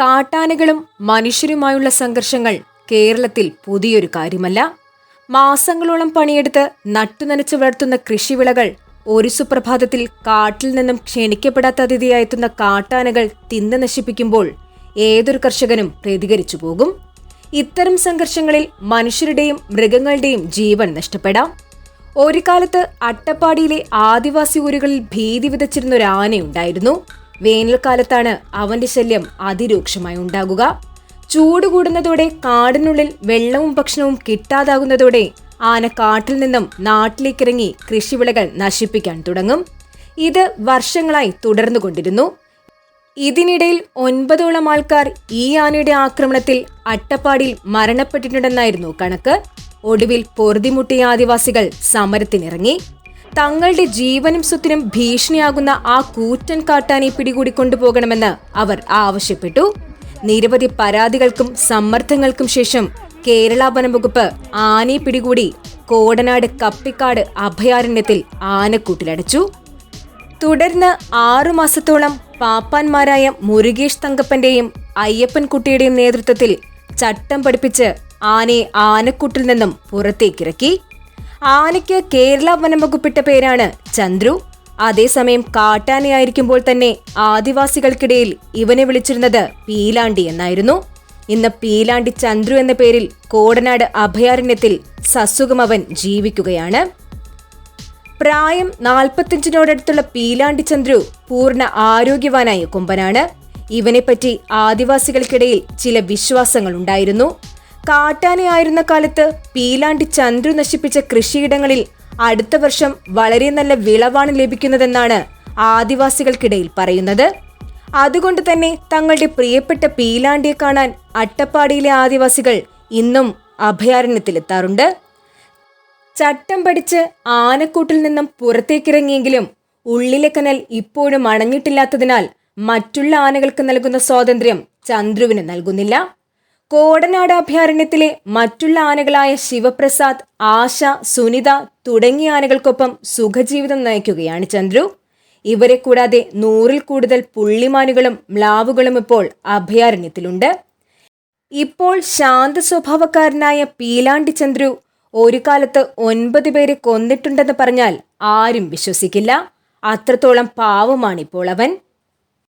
കാട്ടാനകളും മനുഷ്യരുമായുള്ള സംഘർഷങ്ങൾ കേരളത്തിൽ പുതിയൊരു കാര്യമല്ല. മാസങ്ങളോളം പണിയെടുത്ത് നട്ടുനനച്ച് വളർത്തുന്ന കൃഷിവിളകൾ ഒരു സുപ്രഭാതത്തിൽ കാട്ടിൽ നിന്നും ക്ഷണിക്കപ്പെടാത്ത അതിഥിയായെത്തുന്ന കാട്ടാനകൾ തിന്ന് നശിപ്പിക്കുമ്പോൾ ഏതൊരു കർഷകനും പ്രതികരിച്ചു പോകും. ഇത്തരം സംഘർഷങ്ങളിൽ മനുഷ്യരുടെയും മൃഗങ്ങളുടെയും ജീവൻ നഷ്ടപ്പെടാം. ഒരു കാലത്ത് അട്ടപ്പാടിയിലെ ആദിവാസി ഊരുകളിൽ ഭീതി വിതച്ചിരുന്ന ഒരു ആനയുണ്ടായിരുന്നു. വേനൽക്കാലത്താണ് അവന്റെ ശല്യം അതിരൂക്ഷമായി ഉണ്ടാകുക. ചൂട് കൂടുന്നതോടെ കാടിനുള്ളിൽ വെള്ളവും ഭക്ഷണവും കിട്ടാതാകുന്നതോടെ ആന കാട്ടിൽ നിന്നും നാട്ടിലേക്കിറങ്ങി കൃഷിവിളകൾ നശിപ്പിക്കാൻ തുടങ്ങും. ഇത് വർഷങ്ങളായി തുടർന്നുകൊണ്ടിരുന്നു ഇതിനിടയിൽ ഒൻപതോളം ആൾക്കാർ ഈ ആനയുടെ ആക്രമണത്തിൽ അട്ടപ്പാടിയിൽ മരണപ്പെട്ടിട്ടുണ്ടെന്നായിരുന്നു കണക്ക്. ഒടുവിൽ പൊറുതിമുട്ടിയ ആദിവാസികൾ സമരത്തിനിറങ്ങി. തങ്ങളുടെ ജീവനും സ്വത്തിനും ഭീഷണിയാകുന്ന ആ കൂറ്റൻ കാട്ടാനെ പിടികൂടി കൊണ്ടുപോകണമെന്ന് അവർ ആവശ്യപ്പെട്ടു. നിരവധി പരാതികൾക്കും സമ്മർദ്ദങ്ങൾക്കും ശേഷം കേരള വനംവകുപ്പ് ആനയെ പിടികൂടി കോടനാട് കപ്പിക്കാട് അഭയാരണ്യത്തിൽ ആനക്കൂട്ടിലടച്ചു. തുടർന്ന് ആറുമാസത്തോളം പാപ്പാന്മാരായ മുരുകേഷ് തങ്കപ്പന്റെയും അയ്യപ്പൻ കുട്ടിയുടെയും നേതൃത്വത്തിൽ ചട്ടം പഠിപ്പിച്ച് ആനയെ ആനക്കൂട്ടിൽ നിന്നും പുറത്തേക്കിറക്കി. ആനയ്ക്ക് കേരള വനം വകുപ്പിട്ട പേരാണ് ചന്ദ്രു. അതേസമയം കാട്ടാനയായിരിക്കുമ്പോൾ തന്നെ ആദിവാസികൾക്കിടയിൽ ഇവനെ വിളിച്ചിരുന്നത് പീലാണ്ടി എന്നായിരുന്നു. ഇന്ന് പീലാണ്ടി ചന്ദ്രു എന്ന പേരിൽ കോടനാട് അഭയാരണ്യത്തിൽ സസുഖം അവൻ ജീവിക്കുകയാണ്. പ്രായം നാൽപ്പത്തിയഞ്ചിനോടടുത്തുള്ള പീലാണ്ടി ചന്ദ്രു പൂർണ ആരോഗ്യവാനായ കൊമ്പനാണ്. ഇവനെപ്പറ്റി ആദിവാസികൾക്കിടയിൽ ചില വിശ്വാസങ്ങൾ ഉണ്ടായിരുന്നു കാട്ടാനയായിരുന്ന കാലത്ത് പീലാണ്ടി ചന്ദ്രു നശിപ്പിച്ച കൃഷിയിടങ്ങളിൽ അടുത്ത വർഷം വളരെ നല്ല വിളവാണ് ലഭിക്കുന്നതെന്നാണ് ആദിവാസികൾക്കിടയിൽ പറയുന്നത്. അതുകൊണ്ട് തന്നെ തങ്ങളുടെ പ്രിയപ്പെട്ട പീലാണ്ടിയെ കാണാൻ അട്ടപ്പാടിയിലെ ആദിവാസികൾ ഇന്നും അഭയാരണ്യത്തിലെത്താറുണ്ട്. ചട്ടം പഠിച്ച് ആനക്കൂട്ടിൽ നിന്നും പുറത്തേക്കിറങ്ങിയെങ്കിലും ഉള്ളിലെ കനൽ ഇപ്പോഴും അണഞ്ഞിട്ടില്ലാത്തതിനാൽ മറ്റുള്ള ആനകൾക്ക് നൽകുന്ന സ്വാതന്ത്ര്യം ചന്ദ്രുവിന് നൽകുന്നില്ല. കോടനാട് അഭയാരണ്യത്തിലെ മറ്റുള്ള ആനകളായ ശിവപ്രസാദ് ആശ സുനിത തുടങ്ങിയ ആനകൾക്കൊപ്പം സുഖജീവിതം നയിക്കുകയാണ് ചന്ദ്രു. ഇവരെ കൂടാതെ നൂറിൽ കൂടുതൽ പുള്ളിമാനുകളും മ്ലാവുകളും ഇപ്പോൾ അഭയാരണ്യത്തിലുണ്ട്. ഇപ്പോൾ ശാന്ത സ്വഭാവക്കാരനായ പീലാണ്ടി ചന്ദ്രു ഒരു കാലത്ത് ഒൻപത് പേരെ കൊന്നിട്ടുണ്ടെന്ന് പറഞ്ഞാൽ ആരും വിശ്വസിക്കില്ല. അത്രത്തോളം പാവമാണിപ്പോൾ അവൻ.